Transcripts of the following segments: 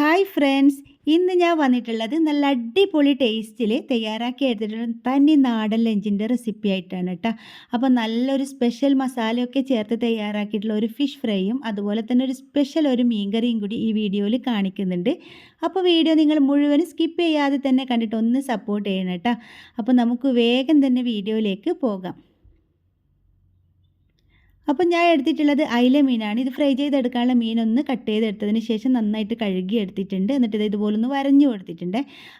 Hi friends ഇന്ന് ഞാൻ വന്നിട്ടുള്ളത് നല്ല അടിപൊളി ടേസ്റ്റിൽ തയ്യാറാക്കി എടുത്തിട്ടുള്ള തനി നാടൻ ലഞ്ചിന്റെ റെസിപ്പി ആയിട്ടാണ് കേട്ടോ അപ്പോൾ നല്ലൊരു സ്പെഷ്യൽ മസാലയൊക്കെ ചേർത്ത് തയ്യാറാക്കിയിട്ടുള്ള ഒരു ഫിഷ് ഫ്രൈയും അതുപോലെ തന്നെ ഒരു സ്പെഷ്യൽ ഒരു മീൻകറിയും കൂടി ഈ വീഡിയോയിൽ കാണിക്കുന്നുണ്ട്. അപ്പോൾ വീഡിയോ നിങ്ങൾ മുഴുവനും സ്കിപ്പ് ചെയ്യാതെ തന്നെ കണ്ടിട്ട് ഒന്ന് സപ്പോർട്ട് ചെയ്യണം കേട്ടോ അപ്പോൾ നമുക്ക് വേഗം തന്നെ വീഡിയോയിലേക്ക് പോകാം. അപ്പം ഞാൻ എടുത്തിട്ടുള്ളത് അയില മീനാണ്. ഇത് ഫ്രൈ ചെയ്തെടുക്കാനുള്ള മീനൊന്ന് കട്ട് ചെയ്തെടുത്തതിന് ശേഷം നന്നായിട്ട് കഴുകി എടുത്തിട്ടുണ്ട്. എന്നിട്ട് ഇത് ഇതുപോലെ ഒന്ന് വരഞ്ഞു കൊടുത്തിട്ടുണ്ട്.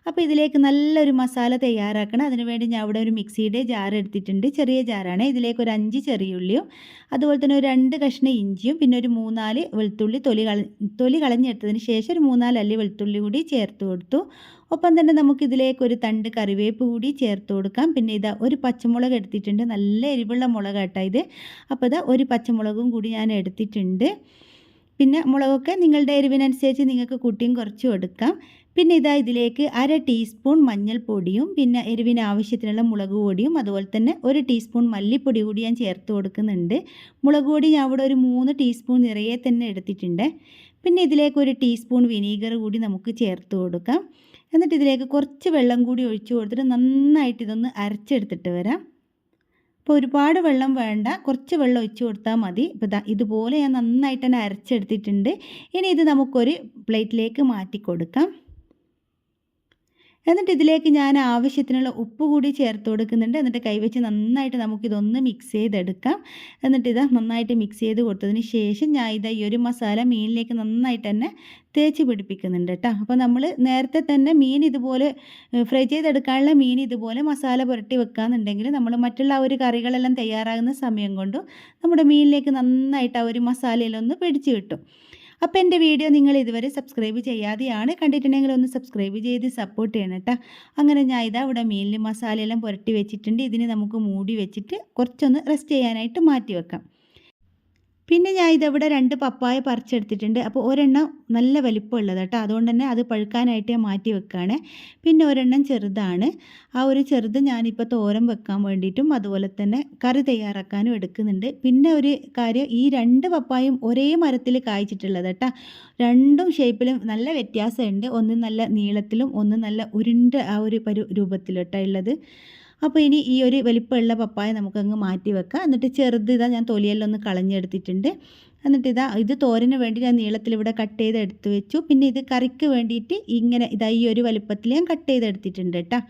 അപ്പോൾ ഇതിലേക്ക് നല്ലൊരു മസാല തയ്യാറാക്കണം. അതിനുവേണ്ടി ഞാൻ അവിടെ ഒരു മിക്സിയുടെ ജാർ എടുത്തിട്ടുണ്ട്. ചെറിയ ജാറാണ്. ഇതിലേക്ക് ഒരു അഞ്ച് ചെറിയുള്ളിയും അതുപോലെ തന്നെ ഒരു രണ്ട് കഷ്ണം ഇഞ്ചിയും പിന്നെ ഒരു മൂന്നാൽ വെളുത്തുള്ളി തൊലി കള തൊലി കളഞ്ഞെടുത്തതിന് ശേഷം ഒരു മൂന്നാൽ അല്ലി വെളുത്തുള്ളി കൂടി ചേർത്ത് കൊടുത്തു. ഒപ്പം തന്നെ നമുക്കിതിലേക്ക് ഒരു തണ്ട് കറിവേപ്പ് കൂടി ചേർത്ത് കൊടുക്കാം. പിന്നെ ഇതാ ഒരു പച്ചമുളക് എടുത്തിട്ടുണ്ട്. നല്ല എരിവുള്ള മുളക് കേട്ടോ ഇത്. അപ്പോൾ ഇതാ ഒരു പച്ചമുളകും കൂടി ഞാൻ എടുത്തിട്ടുണ്ട്. പിന്നെ മുളകൊക്കെ നിങ്ങളുടെ എരിവിനനുസരിച്ച് നിങ്ങൾക്ക് കുട്ടിയും കുറച്ചും എടുക്കാം. പിന്നെ ഇതാ ഇതിലേക്ക് അര ടീസ്പൂൺ മഞ്ഞൾപ്പൊടിയും പിന്നെ എരിവിന് ആവശ്യത്തിനുള്ള മുളക് പൊടിയും അതുപോലെ തന്നെ ഒരു ടീസ്പൂൺ മല്ലിപ്പൊടി കൂടി ഞാൻ ചേർത്ത് കൊടുക്കുന്നുണ്ട്. മുളക് പൊടി ഞാൻ അവിടെ ഒരു മൂന്ന് ടീസ്പൂൺ നിറയെ തന്നെ എടുത്തിട്ടുണ്ട്. പിന്നെ ഇതിലേക്ക് ഒരു ടീസ്പൂൺ വിനീഗർ കൂടി നമുക്ക് ചേർത്ത് കൊടുക്കാം. എന്നിട്ട് ഇതിലേക്ക് കുറച്ച് വെള്ളം കൂടി ഒഴിച്ചു കൊടുത്തിട്ട് നന്നായിട്ട് ഇതൊന്ന് അരച്ചെടുത്തിട്ട് വരാം. അപ്പോൾ ഒരുപാട് വെള്ളം വേണ്ട കുറച്ച് വെള്ളം ഒഴിച്ച് കൊടുത്താൽ മതി. ഇപ്പോൾ ഇതുപോലെ ഞാൻ നന്നായിട്ട് തന്നെ അരച്ചെടുത്തിട്ടുണ്ട്. ഇനി ഇത് നമുക്കൊരു പ്ലേറ്റിലേക്ക് മാറ്റി കൊടുക്കാം. എന്നിട്ട് ഇതിലേക്ക് ഞാൻ ആവശ്യത്തിനുള്ള ഉപ്പ് കൂടി ചേർത്ത് കൊടുക്കുന്നുണ്ട്. എന്നിട്ട് കൈവച്ച് നന്നായിട്ട് നമുക്കിതൊന്ന് മിക്സ് ചെയ്തെടുക്കാം. എന്നിട്ട് ഇത് നന്നായിട്ട് മിക്സ് ചെയ്ത് കൊടുത്തതിന് ശേഷം ഞാൻ ഇതാ ഈ ഒരു മസാല മീനിലേക്ക് നന്നായിട്ട് തന്നെ തേച്ച് പിടിപ്പിക്കുന്നുണ്ട് കേട്ടോ അപ്പോൾ നമ്മൾ നേരത്തെ തന്നെ മീൻ ഇതുപോലെ ഫ്രൈ ചെയ്തെടുക്കാനുള്ള മീൻ ഇതുപോലെ മസാല പുരട്ടി വെക്കാന്നുണ്ടെങ്കിൽ നമ്മൾ മറ്റുള്ള ആ ഒരു കറികളെല്ലാം തയ്യാറാകുന്ന സമയം കൊണ്ടും നമ്മുടെ മീനിലേക്ക് നന്നായിട്ട് ആ ഒരു മസാലയിലൊന്ന് പിടിച്ച് കിട്ടും. അപ്പോൾ എന്റെ വീഡിയോ നിങ്ങൾ ഇതുവരെ സബ്സ്ക്രൈബ് ചെയ്യാതെയാണ് കണ്ടിട്ടുണ്ടെങ്കിൽ ഒന്ന് സബ്സ്ക്രൈബ് ചെയ്ത് സപ്പോർട്ട് ചെയ്യണം കേട്ടോ അങ്ങനെ ഞാൻ ഇതാ ഇവിടെ മീനിൽ മസാലയെല്ലാം പുരട്ടി വെച്ചിട്ടുണ്ട്. ഇതിന് നമുക്ക് മൂടി വെച്ചിട്ട് കുറച്ചൊന്ന് റെസ്റ്റ് ചെയ്യാനായിട്ട് മാറ്റി വെക്കാം. പിന്നെ ഞാൻ ഇതവിടെ രണ്ട് പപ്പായ പറിച്ചെടുത്തിട്ടുണ്ട്. അപ്പോൾ ഒരെണ്ണം നല്ല വലിപ്പമുള്ളത് കേട്ടോ. അതുകൊണ്ട് തന്നെ അത് പഴുക്കാനായിട്ട് ഞാൻ മാറ്റി വെക്കുകയാണ്. പിന്നെ ഒരെണ്ണം ചെറുതാണ്. ആ ഒരു ചെറുത് ഞാനിപ്പോൾ തോരൻ വെക്കാൻ വേണ്ടിയിട്ടും അതുപോലെ തന്നെ കറി തയ്യാറാക്കാനും എടുക്കുന്നുണ്ട്. പിന്നെ ഒരു കാര്യം ഈ രണ്ട് പപ്പായും ഒരേ മരത്തിൽ കായ്ച്ചിട്ടുള്ളത് കേട്ടോ. രണ്ടും ഷേപ്പിലും നല്ല വ്യത്യാസമുണ്ട്. ഒന്ന് നല്ല നീളത്തിലും ഒന്ന് നല്ല ഉരുണ്ട ആ ഒരു പരു രൂപത്തിലോട്ടാണ് ഉള്ളത്. അപ്പോൾ ഇനി ഈ ഒരു വലിപ്പമുള്ള പപ്പായ നമുക്കങ്ങ് മാറ്റി വെക്കാം. എന്നിട്ട് ചെറുത് ഇതാ ഞാൻ തൊലിയെല്ലാം ഒന്ന് കളഞ്ഞെടുത്തിട്ടുണ്ട്. എന്നിട്ട് ഇതാ ഇത് തോരന് വേണ്ടി ഞാൻ നീളത്തിൽ ഇവിടെ കട്ട് ചെയ്ത് എടുത്ത് വെച്ചു. പിന്നെ ഇത് കറിക്ക് വേണ്ടിയിട്ട് ഇങ്ങനെ ഇതാ ഈ ഒരു വലിപ്പത്തിൽ ഞാൻ കട്ട് ചെയ്ത് ചെയ്തെടുത്തിട്ടുണ്ട് കേട്ടോ.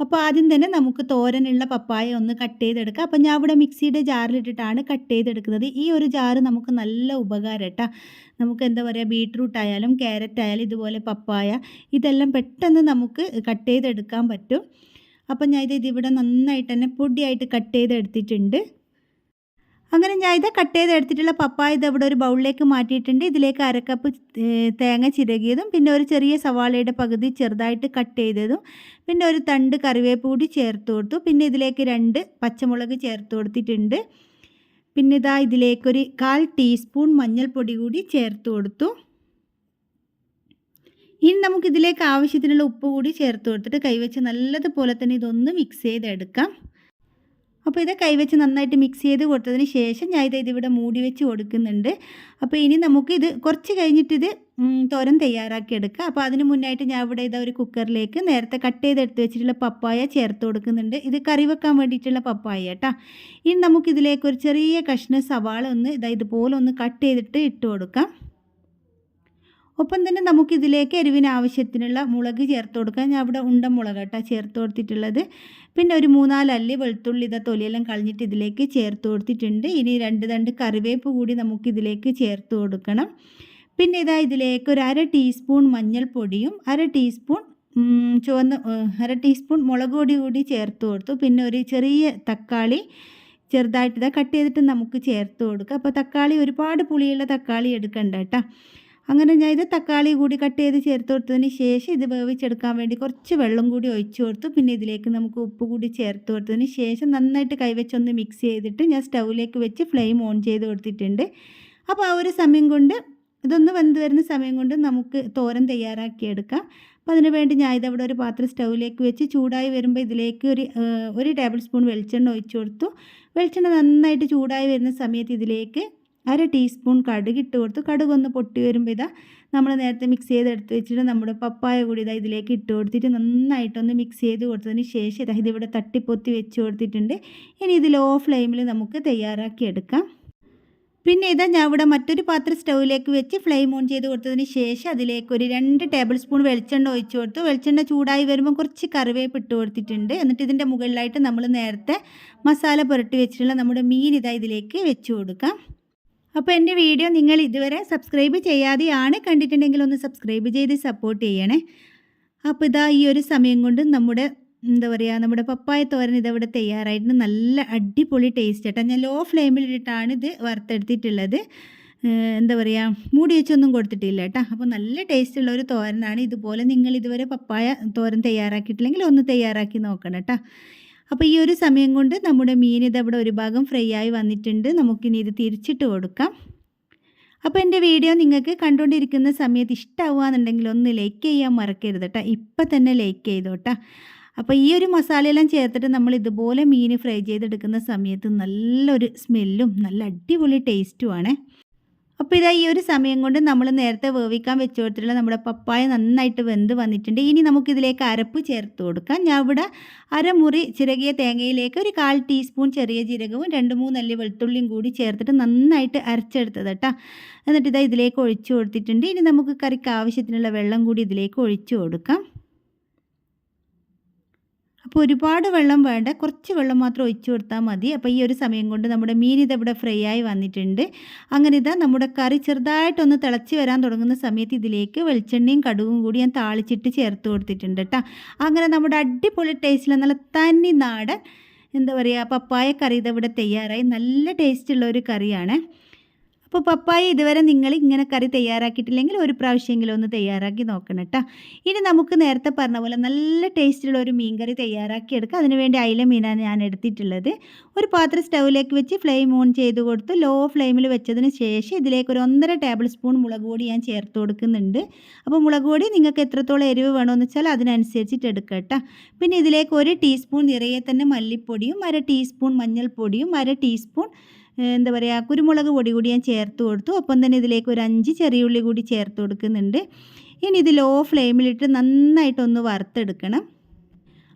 അപ്പോൾ ആദ്യം തന്നെ നമുക്ക് തോരനുള്ള പപ്പായ ഒന്ന് കട്ട് ചെയ്തെടുക്കാം. അപ്പോൾ ഞാൻ ഇവിടെ മിക്സിയുടെ ജാറിലിട്ടിട്ടാണ് കട്ട് ചെയ്തെടുക്കുന്നത്. ഈ ഒരു ജാറ് നമുക്ക് നല്ല ഉപകാരം കേട്ടോ. നമുക്ക് എന്താ പറയുക ബീട്രൂട്ട് ആയാലും ക്യാരറ്റ് ആയാലും ഇതുപോലെ പപ്പായ ഇതെല്ലാം പെട്ടെന്ന് നമുക്ക് കട്ട് ചെയ്തെടുക്കാൻ പറ്റും. അപ്പം ഞാൻ ഇത് ഇതിവിടെ നന്നായിട്ട് തന്നെ പൊടിയായിട്ട് കട്ട് ചെയ്ത് എടുത്തിട്ടുണ്ട്. അങ്ങനെ ഞാൻ ഇത് കട്ട് ചെയ്ത് എടുത്തിട്ടുള്ള പപ്പായ ഇത് ഇവിടെ ഒരു ബൗളിലേക്ക് മാറ്റിയിട്ടുണ്ട്. ഇതിലേക്ക് അരക്കപ്പ് തേങ്ങ ചിരകിയതും പിന്നെ ഒരു ചെറിയ സവാളയുടെ പകുതി ചെറുതായിട്ട് കട്ട് ചെയ്തതും പിന്നെ ഒരു തണ്ട് കറിവേപ്പ് കൂടി ചേർത്ത് കൊടുത്തു. പിന്നെ ഇതിലേക്ക് രണ്ട് പച്ചമുളക് ചേർത്ത് കൊടുത്തിട്ടുണ്ട്. പിന്നെ ഇതാ ഇതിലേക്കൊരു കാൽ ടീസ്പൂൺ മഞ്ഞൾപ്പൊടി കൂടി ചേർത്ത് കൊടുത്തു. ഇനി നമുക്ക് ഇതിലേക്ക് ആവശ്യത്തിനുള്ള ഉപ്പ് കൂടി ചേർത്ത് കൊടുത്തിട്ട് കൈവച്ച് നല്ലതുപോലെ തന്നെ ഇതൊന്ന് മിക്സ് ചെയ്തെടുക്കാം. അപ്പോൾ ഇത് കൈവച്ച് നന്നായിട്ട് മിക്സ് ചെയ്ത് കൊടുത്തതിന് ശേഷം ഞാൻ ഇത് ഇതിവിടെ മൂടി വെച്ച് കൊടുക്കുന്നുണ്ട്. അപ്പോൾ ഇനി നമുക്ക് ഇത് കുറച്ച് കഴിഞ്ഞിട്ട് ഇത് തോരൻ തയ്യാറാക്കി എടുക്കുക അപ്പോൾ അതിന് മുന്നായിട്ട് ഞാൻ ഇവിടെ ഇതാ ഒരു കുക്കറിലേക്ക് നേരത്തെ കട്ട് ചെയ്തെടുത്ത് വെച്ചിട്ടുള്ള പപ്പായ ചേർത്ത് കൊടുക്കുന്നുണ്ട്. ഇത് കറി വെക്കാൻ വേണ്ടിയിട്ടുള്ള പപ്പായ കേട്ടോ ഇനി നമുക്കിതിലേക്ക് ഒരു ചെറിയ കഷ്ണ സവാള ഒന്ന് ഇതാ ഇതുപോലെ ഒന്ന് കട്ട് ചെയ്തിട്ട് ഇട്ട് കൊടുക്കാം. ഒപ്പം തന്നെ നമുക്കിതിലേക്ക് എരിവിന് ആവശ്യത്തിനുള്ള മുളക് ചേർത്ത് കൊടുക്കാം. ഞാൻ അവിടെ ഉണ്ട മുളക് കേട്ടോ ചേർത്ത് കൊടുത്തിട്ടുള്ളത്. പിന്നെ ഒരു മൂന്നാൽ അല്ലി വെളുത്തുള്ളി ഇതാ തൊലിയെല്ലാം കളഞ്ഞിട്ട് ഇതിലേക്ക് ചേർത്ത് കൊടുത്തിട്ടുണ്ട്. ഇനി രണ്ട് രണ്ട് കറിവേപ്പ് കൂടി നമുക്കിതിലേക്ക് ചേർത്ത് കൊടുക്കണം. പിന്നെ ഇതാ ഇതിലേക്ക് ഒരു അര ടീസ്പൂൺ മഞ്ഞൾപ്പൊടിയും അര ടീസ്പൂൺ ചുവന്ന അര ടീസ്പൂൺ മുളക് പൊടി കൂടി ചേർത്ത് കൊടുത്തു. പിന്നെ ഒരു ചെറിയ തക്കാളി ചെറുതായിട്ട് ഇതാ കട്ട് ചെയ്തിട്ട് നമുക്ക് ചേർത്ത് കൊടുക്കുക അപ്പോൾ തക്കാളി ഒരുപാട് പുളിയുള്ള തക്കാളി എടുക്കണ്ട കേട്ടോ. അങ്ങനെ ഞാൻ ഇത് തക്കാളി കൂടി കട്ട് ചെയ്ത് ചേർത്ത് കൊടുത്തതിന് ശേഷം ഇത് വേവിച്ചെടുക്കാൻ വേണ്ടി കുറച്ച് വെള്ളം കൂടി ഒഴിച്ചു കൊടുത്തു. പിന്നെ ഇതിലേക്ക് നമുക്ക് ഉപ്പ് കൂടി ചേർത്ത് കൊടുത്തതിന് ശേഷം നന്നായിട്ട് കൈവച്ചൊന്ന് മിക്സ് ചെയ്തിട്ട് ഞാൻ സ്റ്റൗവിലേക്ക് വെച്ച് ഫ്ലെയിം ഓൺ ചെയ്ത് കൊടുത്തിട്ടുണ്ട്. അപ്പോൾ ആ ഒരു സമയം കൊണ്ട് ഇതൊന്ന് വെന്ത് വരുന്ന സമയം കൊണ്ട് നമുക്ക് തോരൻ തയ്യാറാക്കിയെടുക്കാം അപ്പോൾ അതിന് വേണ്ടി ഞാൻ ഇതവിടെ ഒരു പാത്രം സ്റ്റൗവിലേക്ക് വെച്ച് ചൂടായി വരുമ്പോൾ ഇതിലേക്ക് ഒരു ഒരു ടേബിൾ സ്പൂൺ വെളിച്ചെണ്ണ ഒഴിച്ചു കൊടുത്തു. വെളിച്ചെണ്ണ നന്നായിട്ട് ചൂടായി വരുന്ന സമയത്ത് ഇതിലേക്ക് അര ടീസ്പൂൺ കടുക് ഇട്ട് കടുകൊന്ന് പൊട്ടി വരുമ്പോൾ ഇതാ നമ്മൾ നേരത്തെ മിക്സ് ചെയ്തെടുത്ത് വെച്ചിട്ട് നമ്മുടെ പപ്പായ കൂടി ഇതാ ഇതിലേക്ക് ഇട്ട് കൊടുത്തിട്ട് നന്നായിട്ടൊന്ന് മിക്സ് ചെയ്ത് കൊടുത്തതിന് ശേഷം ഇതാ ഇതിവിടെ തട്ടിപ്പൊത്തി വെച്ച് കൊടുത്തിട്ടുണ്ട്. ഇനി ഇത് ലോ ഫ്ലെയിമിൽ നമുക്ക് തയ്യാറാക്കി എടുക്കാം. പിന്നെ ഇതാ ഞാൻ ഇവിടെ മറ്റൊരു പാത്രം സ്റ്റൗവിലേക്ക് വെച്ച് ഫ്ലെയിം ഓൺ ചെയ്ത് കൊടുത്തതിന് ശേഷം അതിലേക്ക് ഒരു രണ്ട് ടേബിൾ സ്പൂൺ വെളിച്ചെണ്ണ ഒഴിച്ചു കൊടുത്തു. വെളിച്ചെണ്ണ ചൂടായി വരുമ്പോൾ കുറച്ച് കറിവേപ്പ് ഇട്ട് കൊടുത്തിട്ടുണ്ട്. എന്നിട്ട് ഇതിന്റെ മുകളിലായിട്ട് നമ്മൾ നേരത്തെ മസാല പുരട്ടി വെച്ചിട്ടുള്ള നമ്മുടെ മീൻ ഇതാ ഇതിലേക്ക് വെച്ച് കൊടുക്കാം. അപ്പോൾ എന്റെ വീഡിയോ നിങ്ങൾ ഇതുവരെ സബ്സ്ക്രൈബ് ചെയ്യാതെയാണ് കണ്ടിട്ടുണ്ടെങ്കിൽ ഒന്ന് സബ്സ്ക്രൈബ് ചെയ്ത് സപ്പോർട്ട് ചെയ്യണേ. അപ്പോൾ ഇതാ ഈ ഒരു സമയം കൊണ്ട് നമ്മുടെ എന്താ പറയുക നമ്മുടെ പപ്പായ തോരൻ ഇതവിടെ തയ്യാറായിട്ട് നല്ല അടിപൊളി ടേസ്റ്റ് കേട്ടോ ഞാൻ ലോ ഫ്ലെയിമിലിട്ടിട്ടാണ് ഇത് വറുത്തെടുത്തിട്ടുള്ളത്. എന്താ പറയുക മൂടി വെച്ചൊന്നും കൊടുത്തിട്ടില്ല കേട്ടോ അപ്പോൾ നല്ല ടേസ്റ്റ് ഉള്ള ഒരു തോരനാണ് ഇതുപോലെ. നിങ്ങൾ ഇതുവരെ പപ്പായ തോരൻ തയ്യാറാക്കിയിട്ടില്ലെങ്കിൽ ഒന്ന് തയ്യാറാക്കി നോക്കണം കേട്ടോ അപ്പോൾ ഈ ഒരു സമയം കൊണ്ട് നമ്മുടെ മീൻ ഇതവിടെ ഒരു ഭാഗം ഫ്രൈ ആയി വന്നിട്ടുണ്ട്. നമുക്കിനി ഇത് തിരിച്ചിട്ട് കൊടുക്കാം. അപ്പോൾ എന്റെ വീഡിയോ നിങ്ങൾക്ക് കണ്ടുകൊണ്ടിരിക്കുന്ന സമയത്ത് ഇഷ്ടമാവുകയെന്നുണ്ടെങ്കിൽ ഒന്ന് ലൈക്ക് ചെയ്യാൻ മറക്കരുത് കേട്ടോ ഇപ്പം തന്നെ ലൈക്ക് ചെയ്തോട്ടാ അപ്പോൾ ഈ ഒരു മസാലയെല്ലാം ചേർത്തിട്ട് നമ്മൾ ഇതുപോലെ മീൻ ഫ്രൈ ചെയ്തെടുക്കുന്ന സമയത്ത് നല്ലൊരു സ്മെല്ലും നല്ല അടിപൊളി ടേസ്റ്റുമാണ് അപ്പോൾ ഇതാ ഈ ഒരു സമയം കൊണ്ട് നമ്മൾ നേരത്തെ വേവിക്കാൻ വെച്ച് കൊടുത്തിട്ടുള്ള നമ്മുടെ പപ്പായ നന്നായിട്ട് വെന്ത് വന്നിട്ടുണ്ട്. ഇനി നമുക്കിതിലേക്ക് അരപ്പ് ചേർത്ത് കൊടുക്കാം. ഞാൻ ഇവിടെ അരമുറി ചിരകിയ തേങ്ങയിലേക്ക് ഒരു കാൽ ടീസ്പൂൺ ചെറിയ ജീരകവും രണ്ട് മൂന്നല്ലി വെളുത്തുള്ളിയും കൂടി ചേർത്തിട്ട് നന്നായിട്ട് അരച്ചെടുത്തത് കേട്ടോ എന്നിട്ട് ഇതാ ഇതിലേക്ക് ഒഴിച്ചു കൊടുത്തിട്ടുണ്ട്. ഇനി നമുക്ക് കറിക്ക് ആവശ്യത്തിനുള്ള വെള്ളം കൂടി ഇതിലേക്ക് ഒഴിച്ചു കൊടുക്കാം. അപ്പോൾ ഒരുപാട് വെള്ളം വേണ്ട കുറച്ച് വെള്ളം മാത്രം ഒഴിച്ചു കൊടുത്താൽ മതി. അപ്പോൾ ഈ ഒരു സമയം കൊണ്ട് നമ്മുടെ മീൻ ഇതവിടെ ഫ്രൈ ആയി വന്നിട്ടുണ്ട്. അങ്ങനെ ഇതാ നമ്മുടെ കറി ചെറുതായിട്ടൊന്ന് തിളച്ച് വരാൻ തുടങ്ങുന്ന സമയത്ത് ഇതിലേക്ക് വെളിച്ചെണ്ണയും കടുകും കൂടി ഞാൻ താളിച്ചിട്ട് ചേർത്ത് കൊടുത്തിട്ടുണ്ട് കേട്ടോ അങ്ങനെ നമ്മുടെ അടിപൊളി ടേസ്റ്റിൽ നല്ല തനി നാടൻ എന്താ പറയുക പപ്പായ കറി ഇതവിടെ തയ്യാറായി. നല്ല ടേസ്റ്റുള്ള ഒരു കറിയാണ്. അപ്പോൾ പപ്പായ ഇതുവരെ നിങ്ങൾ ഇങ്ങനെ കറി തയ്യാറാക്കിയിട്ടില്ലെങ്കിൽ ഒരു പ്രാവശ്യമെങ്കിലും ഒന്ന് തയ്യാറാക്കി നോക്കണം കേട്ടോ ഇനി നമുക്ക് നേരത്തെ പറഞ്ഞ പോലെ നല്ല ടേസ്റ്റിലുള്ള ഒരു മീൻകറി കറി തയ്യാറാക്കി എടുക്കാം അതിനുവേണ്ടി അയില മീനാണ് ഞാൻ എടുത്തിട്ടുള്ളത്. ഒരു പാത്രം സ്റ്റൗവിലേക്ക് വെച്ച് ഫ്ലെയിം ഓൺ ചെയ്ത് കൊടുത്ത് ലോ ഫ്ലെയിമിൽ വെച്ചതിന് ശേഷം ഇതിലേക്ക് ഒരു ഒന്നര ടേബിൾ സ്പൂൺ മുളക് പൊടി ഞാൻ ചേർത്ത് കൊടുക്കുന്നുണ്ട്. അപ്പോൾ മുളക് പൊടി നിങ്ങൾക്ക് എത്രത്തോളം എരിവ് വേണമെന്ന് വെച്ചാൽ അതിനനുസരിച്ചിട്ട് എടുക്കുക കേട്ടോ പിന്നെ ഇതിലേക്ക് ഒരു ടീസ്പൂൺ നിറയെ തന്നെ മല്ലിപ്പൊടിയും അര ടീസ്പൂൺ മഞ്ഞൾപ്പൊടിയും അര ടീസ്പൂൺ എന്താ പറയുക കുരുമുളക് പൊടി കൂടി ഞാൻ ചേർത്ത് കൊടുത്തു. ഒപ്പം തന്നെ ഇതിലേക്ക് ഒരു അഞ്ച് ചെറിയ ഉള്ളി കൂടി ചേർത്ത് കൊടുക്കുന്നുണ്ട്. ഇനി ഇത് ലോ ഫ്ലെയിമിലിട്ട് നന്നായിട്ടൊന്ന് വറുത്തെടുക്കണം.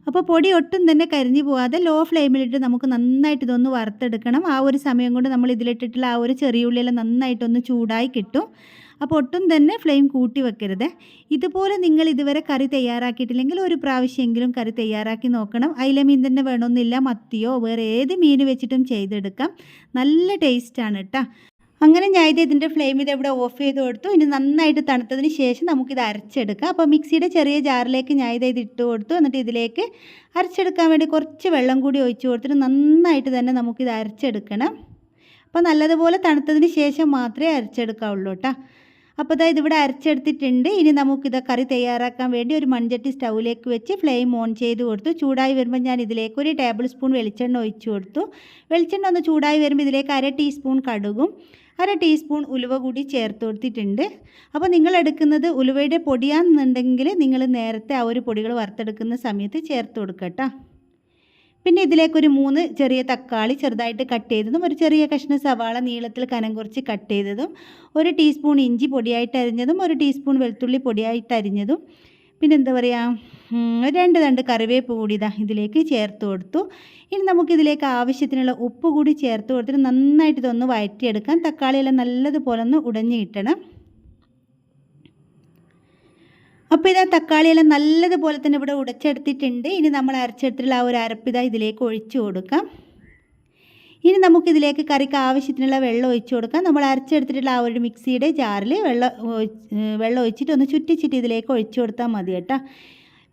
അപ്പോൾ പൊടി ഒട്ടും തന്നെ കരിഞ്ഞു പോകാതെ ലോ ഫ്ലെയിമിലിട്ട് നമുക്ക് നന്നായിട്ട് ഇതൊന്ന് വറുത്തെടുക്കണം. ആ ഒരു സമയം കൊണ്ട് നമ്മൾ ഇതിലിട്ടിട്ടുള്ള ആ ഒരു ചെറിയ ഉള്ളിയെല്ലാം നന്നായിട്ടൊന്ന് ചൂടായി കിട്ടും. അപ്പോൾ ഒട്ടും തന്നെ ഫ്ലെയിം കൂട്ടി വെക്കരുത്. ഇതുപോലെ നിങ്ങൾ ഇതുവരെ കറി തയ്യാറാക്കിയിട്ടില്ലെങ്കിൽ ഒരു പ്രാവശ്യമെങ്കിലും കറി തയ്യാറാക്കി നോക്കണം. അയില മീൻ തന്നെ വേണമെന്നില്ല. മത്തിയോ വേറെ ഏത് മീൻ വെച്ചിട്ടും ചെയ്തെടുക്കാം. നല്ല ടേസ്റ്റാണ് കേട്ടോ അങ്ങനെ ഞാൻ ഇത് ഇതിന്റെ ഫ്ലെയിം ഇത് ഇവിടെ ഓഫ് ചെയ്ത് കൊടുത്തു. ഇനി നന്നായിട്ട് തണുത്തതിന് ശേഷം നമുക്കിത് അരച്ചെടുക്കാം. അപ്പോൾ മിക്സിയുടെ ചെറിയ ജാറിലേക്ക് ഞാൻ ഇത് ഇത് ഇട്ട് കൊടുത്തു. എന്നിട്ട് ഇതിലേക്ക് അരച്ചെടുക്കാൻ വേണ്ടി കുറച്ച് വെള്ളം കൂടി ഒഴിച്ച് കൊടുത്തിട്ട് നന്നായിട്ട് തന്നെ നമുക്കിത് അരച്ചെടുക്കണം. അപ്പോൾ നല്ലതുപോലെ തണുത്തതിന് ശേഷം മാത്രമേ അരച്ചെടുക്കാവുള്ളൂ കേട്ടോ അപ്പോൾ അതായത് ഇവിടെ അരച്ചെടുത്തിട്ടുണ്ട്. ഇനി നമുക്കിത് കറി തയ്യാറാക്കാൻ വേണ്ടി ഒരു മൺചട്ടി സ്റ്റൗവിലേക്ക് വെച്ച് ഫ്ലെയിം ഓൺ ചെയ്ത് കൊടുത്തു. ചൂടായി വരുമ്പോൾ ഞാൻ ഇതിലേക്ക് ഒരു ടേബിൾ സ്പൂൺ വെളിച്ചെണ്ണ ഒഴിച്ചു കൊടുത്തു. വെളിച്ചെണ്ണ ഒന്ന് ചൂടായി വരുമ്പോൾ ഇതിലേക്ക് അര ടീസ്പൂൺ കടുകും അര ടീസ്പൂൺ ഉലുവ കൂടി ചേർത്ത് കൊടുത്തിട്ടുണ്ട്. അപ്പോൾ നിങ്ങൾ എടുക്കുന്നത് ഉലുവയുടെ പൊടിയാണെന്നുണ്ടെങ്കിൽ നിങ്ങൾ നേരത്തെ ആ ഒരു പൊടികൾ വറുത്തെടുക്കുന്ന സമയത്ത് ചേർത്ത് കൊടുക്കട്ടോ. പിന്നെ ഇതിലേക്ക് ഒരു മൂന്ന് ചെറിയ തക്കാളി ചെറുതായിട്ട് കട്ട് ചെയ്തതും ഒരു ചെറിയ കഷ്ണം സവാള നീളത്തിൽ കനം കുറച്ച് കട്ട് ചെയ്തതും ഒരു ടീസ്പൂൺ ഇഞ്ചി പൊടിയായിട്ട് അരിഞ്ഞതും ഒരു ടീസ്പൂൺ വെളുത്തുള്ളി പൊടിയായിട്ട് അരിഞ്ഞതും. പിന്നെ എന്താ പറയുക രണ്ട് രണ്ട് കറിവേപ്പ് കൂടി ഇതാ ഇതിലേക്ക് ചേർത്ത് കൊടുത്തു. ഇനി നമുക്കിതിലേക്ക് ആവശ്യത്തിനുള്ള ഉപ്പ് കൂടി ചേർത്ത് കൊടുത്തിട്ട് നന്നായിട്ട് ഇതൊന്ന് വഴറ്റിയെടുക്കാം. തക്കാളിയെല്ലാം നല്ലതുപോലെ ഒന്ന് ഉടഞ്ഞു കിട്ടണം. അപ്പോൾ ഇതാ തക്കാളിയെല്ലാം നല്ലതുപോലെ തന്നെ ഇവിടെ ഉടച്ചെടുത്തിട്ടുണ്ട്. ഇനി നമ്മൾ അരച്ചെടുത്തിട്ടുള്ള ആ ഒരു അരപ്പിത ഇതിലേക്ക് ഒഴിച്ചു കൊടുക്കാം. ഇനി നമുക്കിതിലേക്ക് കറിക്ക് ആവശ്യത്തിനുള്ള വെള്ളം ഒഴിച്ചു കൊടുക്കാം. നമ്മൾ അരച്ചെടുത്തിട്ടുള്ള ആ ഒരു മിക്സിയുടെ ജാറിൽ വെള്ളം വെള്ളം ഒഴിച്ചിട്ട് ഒന്ന് ചുറ്റിച്ചിട്ട് ഇതിലേക്ക് ഒഴിച്ചു കൊടുത്താൽ മതി കേട്ടോ.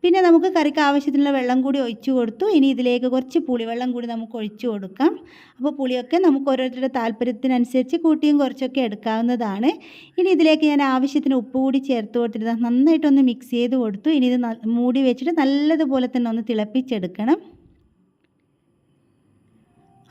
പിന്നെ നമുക്ക് കറിക്ക് ആവശ്യത്തിനുള്ള വെള്ളം കൂടി ഒഴിച്ചു കൊടുത്തു. ഇനി ഇതിലേക്ക് കുറച്ച് പുളിവെള്ളം കൂടി നമുക്ക് ഒഴിച്ചു കൊടുക്കാം. അപ്പോൾ പുളിയൊക്കെ നമുക്ക് ഓരോരുത്തരുടെ താല്പര്യത്തിനനുസരിച്ച് കൂട്ടിയും കുറച്ചൊക്കെ എടുക്കാവുന്നതാണ്. ഇനി ഇതിലേക്ക് ഞാൻ ആവശ്യത്തിന് ഉപ്പ് കൂടി ചേർത്ത് കൊടുത്തിട്ട് നന്നായിട്ടൊന്ന് മിക്സ് ചെയ്ത് കൊടുത്തു. ഇനി ഇത് മൂടി വെച്ചിട്ട് നല്ലതുപോലെ തന്നെ ഒന്ന് തിളപ്പിച്ചെടുക്കണം.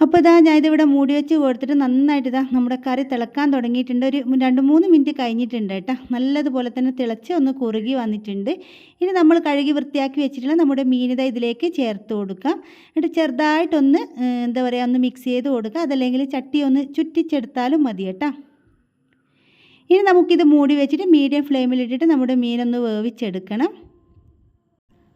അപ്പോൾ ഇതാ ഞാൻ ഇതിവിടെ മൂടി വെച്ച് കൊടുത്തിട്ട് നന്നായിട്ട് ഇതാ നമ്മുടെ കറി തിളക്കാൻ തുടങ്ങിയിട്ടുണ്ട്. ഒരു രണ്ട് മൂന്ന് മിനിറ്റ് കഴിഞ്ഞിട്ടുണ്ട് കേട്ടോ. നല്ലതുപോലെ തന്നെ തിളച്ച് ഒന്ന് കുറുകി വന്നിട്ടുണ്ട്. ഇനി നമ്മൾ കഴുകി വൃത്തിയാക്കി വെച്ചിട്ടുള്ള നമ്മുടെ മീനിത ഇതിലേക്ക് ചേർത്ത് കൊടുക്കാം. എന്നിട്ട് ചെറുതായിട്ടൊന്ന് എന്താ പറയുക ഒന്ന് മിക്സ് ചെയ്ത് കൊടുക്കുക അതല്ലെങ്കിൽ ചട്ടി ഒന്ന് ചുറ്റിച്ചെടുത്താലും മതി കേട്ടോ. ഇനി നമുക്കിത് മൂടി വെച്ചിട്ട് മീഡിയം ഫ്ലെയിമിലിട്ടിട്ട് നമ്മുടെ മീനൊന്ന് വേവിച്ചെടുക്കണം.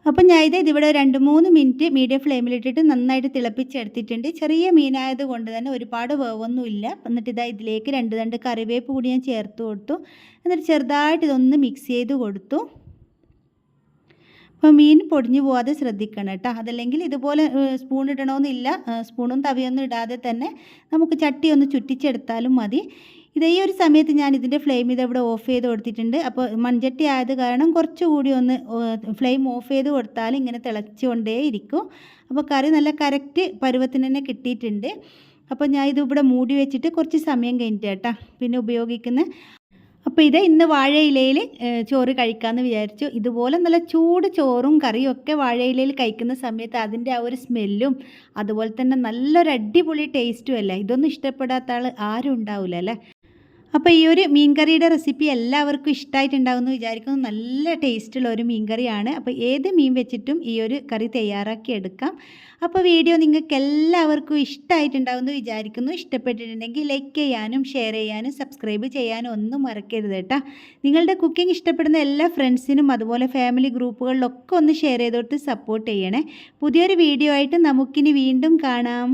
അപ്പം ഞാൻ ഇത് ഇതിവിടെ രണ്ട് മൂന്ന് മിനിറ്റ് മീഡിയം ഫ്ലെയിമിലിട്ടിട്ട് നന്നായിട്ട് തിളപ്പിച്ചെടുത്തിട്ടുണ്ട്. ചെറിയ മീനായത് കൊണ്ട് തന്നെ ഒരുപാട് വേവൊന്നുമില്ല. എന്നിട്ട് ഇതാ ഇതിലേക്ക് രണ്ട് രണ്ട് കറിവേപ്പ് കൂടി ഞാൻ ചേർത്ത് കൊടുത്തു. എന്നിട്ട് ചെറുതായിട്ട് ഇതൊന്ന് മിക്സ് ചെയ്ത് കൊടുത്തു. അപ്പോൾ മീൻ പൊടിഞ്ഞു പോവാതെ ശ്രദ്ധിക്കണം കേട്ടോ. അതല്ലെങ്കിൽ ഇതുപോലെ സ്പൂൺ ഇടണമെന്നില്ല സ്പൂണും തവിയൊന്നും ഇടാതെ തന്നെ നമുക്ക് ചട്ടി ഒന്ന് ചുറ്റിച്ചെടുത്താലും മതി. ഇതേ ഒരു സമയത്ത് ഞാൻ ഇതിന്റെ ഫ്ലെയിം ഇത് ഇവിടെ ഓഫ് ചെയ്ത് കൊടുത്തിട്ടുണ്ട്. അപ്പോൾ മൺചട്ടി ആയത് കാരണം കുറച്ചുകൂടി ഒന്ന് ഫ്ലെയിം ഓഫ് ചെയ്ത് കൊടുത്താൽ ഇങ്ങനെ തിളച്ചുകൊണ്ടേ ഇരിക്കും. അപ്പോൾ കറി നല്ല കറക്റ്റ് പരുവത്തിന് തന്നെ കിട്ടിയിട്ടുണ്ട്. അപ്പോൾ ഞാൻ ഇത് ഇവിടെ മൂടി വെച്ചിട്ട് കുറച്ച് സമയം കഴിഞ്ഞിട്ട് കേട്ടോ പിന്നെ ഉപയോഗിക്കുന്ന. അപ്പോൾ ഇത് ഇന്ന് വാഴയിലയിൽ ചോറ് കഴിക്കാമെന്ന് വിചാരിച്ചു. ഇതുപോലെ നല്ല ചൂട് ചോറും കറിയും ഒക്കെ വാഴയിലയിൽ കഴിക്കുന്ന സമയത്ത് അതിന്റെ ആ ഒരു സ്മെല്ലും അതുപോലെ തന്നെ നല്ലൊരു അടിപൊളി ടേസ്റ്റും അല്ലേ? ഇതൊന്നും ഇഷ്ടപ്പെടാത്ത ആൾ ആരും ഉണ്ടാവില്ല അല്ലേ? അപ്പോൾ ഈ ഒരു മീൻ കറിയുടെ റെസിപ്പി എല്ലാവർക്കും ഇഷ്ടമായിട്ടുണ്ടാവുമെന്ന് വിചാരിക്കുന്നു. നല്ല ടേസ്റ്റുള്ള ഒരു മീൻ കറിയാണ് അപ്പോൾ ഏത് മീൻ വെച്ചിട്ടും ഈ ഒരു കറി തയ്യാറാക്കി എടുക്കാം. അപ്പോൾ വീഡിയോ നിങ്ങൾക്ക് എല്ലാവർക്കും ഇഷ്ടമായിട്ടുണ്ടാവുമെന്ന് വിചാരിക്കുന്നു. ഇഷ്ടപ്പെട്ടിട്ടുണ്ടെങ്കിൽ ലൈക്ക് ചെയ്യാനും ഷെയർ ചെയ്യാനും സബ്സ്ക്രൈബ് ചെയ്യാനും ഒന്നും മറക്കരുത് കേട്ടോ. നിങ്ങളുടെ കുക്കിംഗ് ഇഷ്ടപ്പെടുന്ന എല്ലാ ഫ്രണ്ട്സിനും അതുപോലെ ഫാമിലി ഗ്രൂപ്പുകളിലൊക്കെ ഒന്ന് ഷെയർ ചെയ്തോട്ട് സപ്പോർട്ട് ചെയ്യണേ. പുതിയൊരു വീഡിയോ ആയിട്ട് നമുക്കിനി വീണ്ടും കാണാം.